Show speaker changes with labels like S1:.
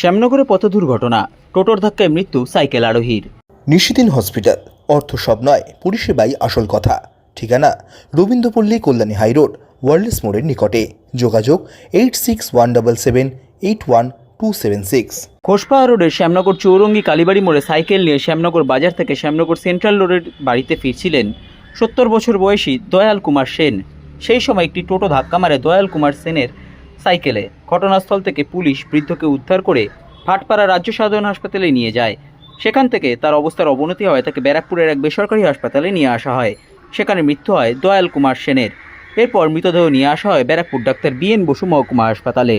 S1: শ্যামনগরে পথ দুর্ঘটনা টোটোর ধাক্কায় মৃত্যু সাইকেল আরোহীর।
S2: নিশিদিন হসপিটাল অর্থ সব নয় পরিষেবাই আসল কথা। ঠিকানা রবীন্দ্রপল্লী কল্যাণী হাইরোড ওয়ার্ল্ডস মোড়ের নিকটে। যোগাযোগ eight six one double seven eight one two seven six.
S1: Khospara রোডের শ্যামনগর চৌরঙ্গি কালীবাড়ি মোড়ে সাইকেল নিয়ে শ্যামনগর বাজার থেকে শ্যামনগর সেন্ট্রাল রোডের বাড়িতে ফিরছিলেন সত্তর বছর বয়সী দয়াল কুমার সেন। সেই সময় একটি টোটো ধাক্কা মারে দয়াল কুমার সেনের সাইকেলে। ঘটনাস্থল থেকে পুলিশ বৃদ্ধকে উদ্ধার করে ভাটপাড়া রাজ্য সাধারণ হাসপাতালে নিয়ে যায়। সেখান থেকে তার অবস্থার অবনতি হয়, তাকে ব্যারাকপুরের এক বেসরকারি হাসপাতালে নিয়ে আসা হয়। সেখানে মৃত্যু হয় দয়াল কুমার সেনের। এরপর মৃতদেহ নিয়ে আসা হয় Barrackpore doctor B N Basu মহকুমা হাসপাতালে।